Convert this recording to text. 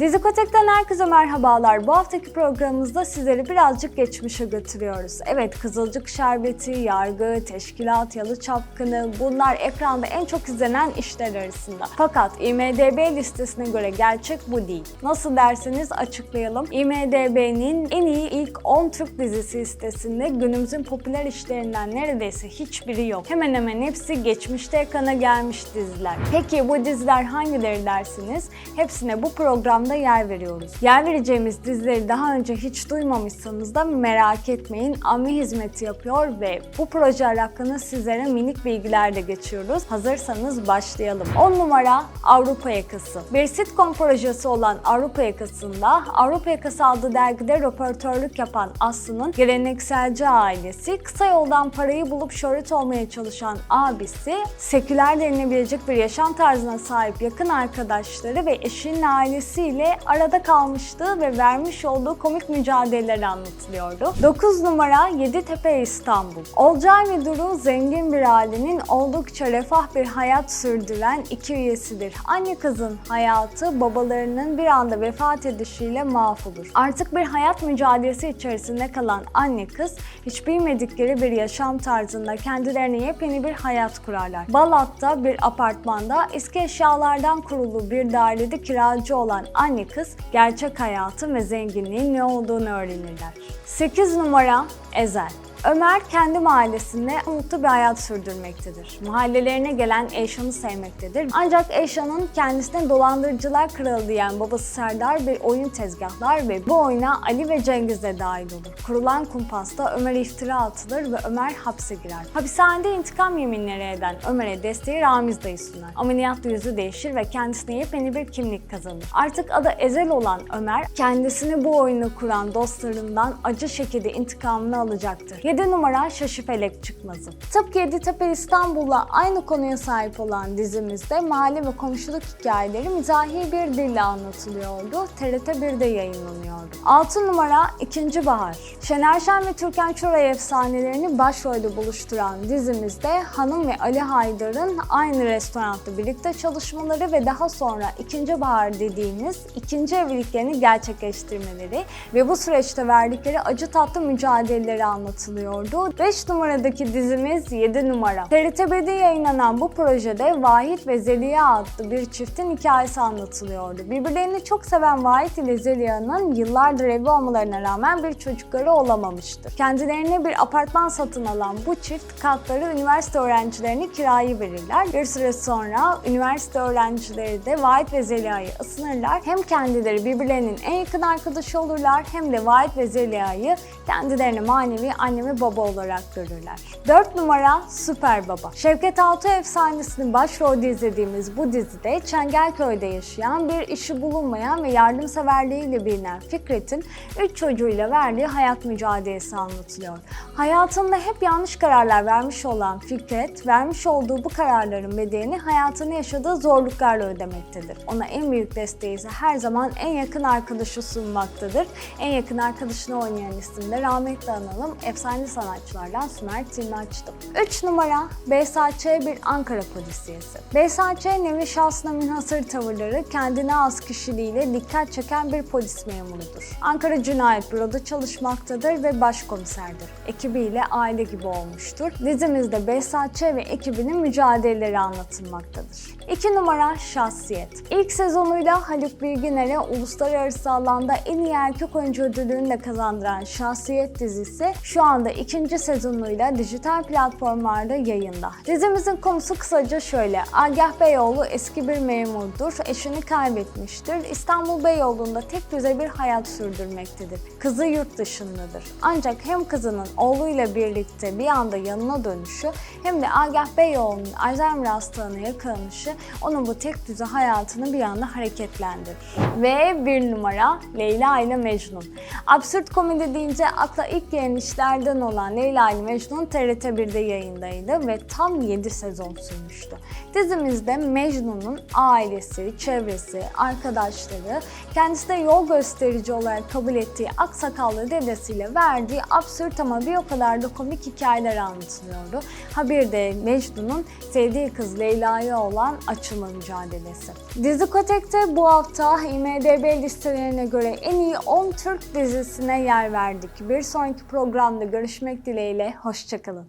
Dizikotek'ten herkese merhabalar. Bu haftaki programımızda sizleri birazcık geçmişe götürüyoruz. Evet, Kızılcık Şerbeti, Yargı, Teşkilat, Yalı Çapkını bunlar ekranda en çok izlenen işler arasında. Fakat IMDB listesine göre gerçek bu değil. Nasıl derseniz açıklayalım. IMDB'nin en iyi ilk 10 Türk dizisi listesinde günümüzün popüler işlerinden neredeyse hiçbiri yok. Hemen hemen hepsi geçmişte ekrana gelmiş diziler. Peki bu diziler hangileri dersiniz? Hepsine bu programda yer veriyoruz. Yer vereceğimiz dizileri daha önce hiç duymamışsanız da merak etmeyin. Ami hizmeti yapıyor ve bu projeler hakkında sizlere minik bilgiler de geçiyoruz. Hazırsanız başlayalım. 10 numara Avrupa Yakası. Bir sitcom projesi olan Avrupa Yakası'nda Avrupa Yakası adlı dergide röportörlük yapan Aslı'nın gelenekselci ailesi kısa yoldan parayı bulup şöhret olmaya çalışan abisi seküler denilebilecek bir yaşam tarzına sahip yakın arkadaşları ve eşinin ailesiyle arada kalmıştı ve vermiş olduğu komik mücadeleleri anlatılıyordu. 9 numara Yeditepe İstanbul. Olcay ve Duru zengin bir ailenin oldukça refah bir hayat sürdüren iki üyesidir. Anne kızın hayatı babalarının bir anda vefat edişiyle mahvolur. Artık bir hayat mücadelesi içerisinde kalan anne kız hiç bilmedikleri bir yaşam tarzında kendilerine yepyeni bir hayat kurarlar. Balat'ta bir apartmanda eski eşyalardan kurulu bir dairede kiracı olan anne kız gerçek hayatın ve zenginliğin ne olduğunu öğrenirler. 8 numara Ezel. Ömer kendi mahallesinde mutlu bir hayat sürdürmektedir. Mahallelerine gelen Eyşan'ı sevmektedir. Ancak Eyşan'ın kendisine dolandırıcılar kralı diyen babası Serdar bir oyun tezgahlar ve bu oyuna Ali ve Cengiz de dahil olur. Kurulan kumpasta Ömer'e iftira atılır ve Ömer hapse girer. Hapishanede intikam yeminleri eden Ömer'e desteği Ramiz dayı sunar. Ameliyatla yüzü değişir ve kendisine yepyeni bir kimlik kazanır. Artık adı Ezel olan Ömer, kendisini bu oyunu kuran dostlarından acı şekilde intikamını alacaktır. 7 numara Şaşı Felek Çıkmazı. Tıpkı Yeditepe İstanbul'la aynı konuya sahip olan dizimizde mahalle ve komşuluk hikayeleri mizahi bir dille anlatılıyordu. TRT 1'de yayınlanıyordu. 6 numara İkinci Bahar. Şener Şen ve Türkan Şoray efsanelerini başrolde buluşturan dizimizde Hanım ve Ali Haydar'ın aynı restoranda birlikte çalışmaları ve daha sonra İkinci Bahar dediğimiz ikinci evliliklerini gerçekleştirmeleri ve bu süreçte verdikleri acı tatlı mücadeleleri anlatılıyordu. 5 numaradaki dizimiz 7 numara. TRT1'de yayınlanan bu projede Vahit ve Zeliha adlı bir çiftin hikayesi anlatılıyordu. Birbirlerini çok seven Vahit ile Zeliha'nın yıllardır evli olmalarına rağmen bir çocukları olamamıştır. Kendilerine bir apartman satın alan bu çift katları üniversite öğrencilerine kirayı verirler. Bir süre sonra üniversite öğrencileri de Vahit ve Zeliha'yı ısınırlar. Hem kendileri birbirlerinin en yakın arkadaşı olurlar hem de Vahit ve Zeliha'yı kendilerini manevi anne ve baba olarak görürler. 4 numara Süper Baba. Şevket Altı efsanesini başrolde izlediğimiz bu dizide Çengelköy'de yaşayan bir işi bulunmayan ve yardımseverliğiyle bilinen Fikret'in 3 çocuğuyla verdiği hayat mücadelesi anlatılıyor. Hayatında hep yanlış kararlar vermiş olan Fikret, vermiş olduğu bu kararların bedelini hayatını yaşadığı zorluklarla ödemektedir. Ona en büyük desteği ise her zaman en yakın arkadaşı sunmaktadır. En yakın arkadaşını oynayan isim de rahmetli analım efsane sanatçılardan Sümer Tilmaç'tı. 3 numara BSAÇ bir Ankara polisiyesi. BSAÇ nevi şahsına münhasır tavırları kendine az kişiliğiyle dikkat çeken bir polis memurudur. Ankara Cinayet Büro'da çalışmaktadır ve başkomiserdir. Ekibiyle aile gibi olmuştur. Dizimizde BSAÇ ve ekibinin mücadeleleri anlatılmaktadır. 2 numara Şahsiyet. İlk sezonuyla Haluk Bilginer'e uluslararası alanda en iyi erkek oyuncu ödülünü de kazandıran Şahsiyet dizisi şu anda ikinci sezonuyla dijital platformlarda yayında. Dizimizin konusu kısaca şöyle. Agah Beyoğlu eski bir memurdur. Eşini kaybetmiştir. İstanbul Beyoğlu'nda tek düze bir hayat sürdürmektedir. Kızı yurt dışındadır. Ancak hem kızının oğluyla birlikte bir anda yanına dönüşü hem de Agah Beyoğlu'nun Alzheimer hastalığına yakalanışı onun bu tek düze hayatını bir anda hareketlendirir. Ve bir numara Leyla ile Mecnun. Absürt komedi deyince akla ilk gelen işlerden olan Leyla ile Mecnun TRT 1'de yayındaydı ve tam 7 sezon sürmüştü. Dizimizde Mecnun'un ailesi, çevresi, arkadaşları, kendisi de yol gösterici olarak kabul ettiği aksakallı dedesiyle verdiği absürt ama bir kadar da komik hikayeler anlatılıyordu. Ha bir de Mecnun'un sevdiği kız Leyla'ya olan açılma mücadelesi. Dizikotek'te bu hafta IMDB listelerine göre en iyi 10 Türk dizisine yer verdik. Bir sonraki programda görüşmek dileğiyle, hoşçakalın.